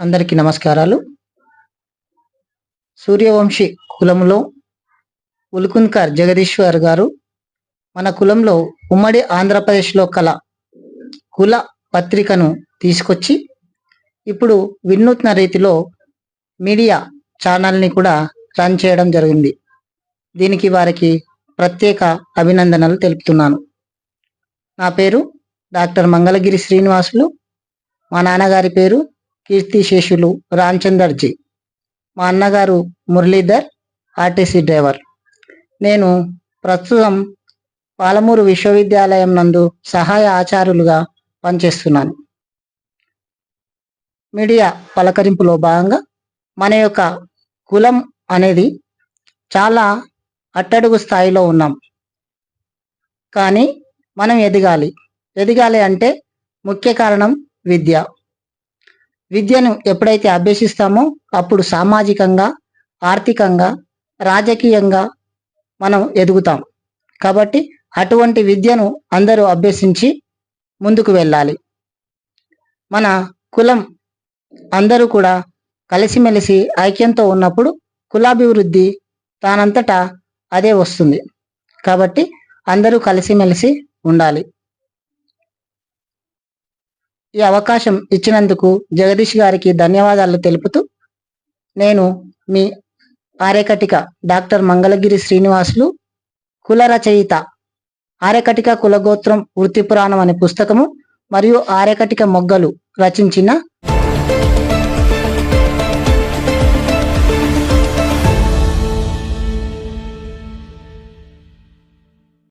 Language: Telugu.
అందరికీ నమస్కారాలు. సూర్యవంశీ కులంలో ఉల్కున్కర్ జగదీశ్వర్ గారు మన కులంలో ఉమ్మడి ఆంధ్రప్రదేశ్లో కల కుల పత్రికను తీసుకొచ్చి ఇప్పుడు వినూత్న రీతిలో మీడియా ఛానల్ని కూడా రన్ చేయడం జరిగింది. దీనికి వారికి ప్రత్యేక అభినందనలు తెలుపుతున్నాను. నా పేరు డాక్టర్ మంగళగిరి శ్రీనివాసులు. మా నాన్నగారి పేరు కీర్తిశేషులు రామచందర్జీ. మా అన్నగారు మురళీధర్ ఆర్టీసీ డ్రైవర్. నేను ప్రస్తుతం పాలమూరు విశ్వవిద్యాలయం నందు సహాయ ఆచార్యులుగా పనిచేస్తున్నాను. మీడియా పలకరింపులో భాగంగా మన యొక్క కులం అనేది చాలా అట్టడుగు స్థాయిలో ఉన్నాం. కానీ మనం ఎదగాలి. ఎదగాలి అంటే ముఖ్య కారణం విద్య. విద్యను ఎప్పుడైతే అభ్యసిస్తామో అప్పుడు సామాజికంగా ఆర్థికంగా రాజకీయంగా మనం ఎదుగుతాం. కాబట్టి అటువంటి విద్యను అందరూ అభ్యసించి ముందుకు వెళ్ళాలి. మన కులం అందరూ కూడా కలిసిమెలిసి ఐక్యంతో ఉన్నప్పుడు కులాభివృద్ధి తానంతటా అదే వస్తుంది. కాబట్టి అందరూ కలిసిమెలిసి ఉండాలి. ఈ అవకాశం ఇచ్చినందుకు జగదీష్ గారికి ధన్యవాదాలు తెలుపుతూ నేను మీ ఆర్యకటిక డాక్టర్ మంగళగిరి శ్రీనివాసులు కుల రచయిత ఆర్యకటిక కులగోత్రం వృత్తి పురాణం అనే పుస్తకము మరియు ఆర్యకటిక మొగ్గలు రచించిన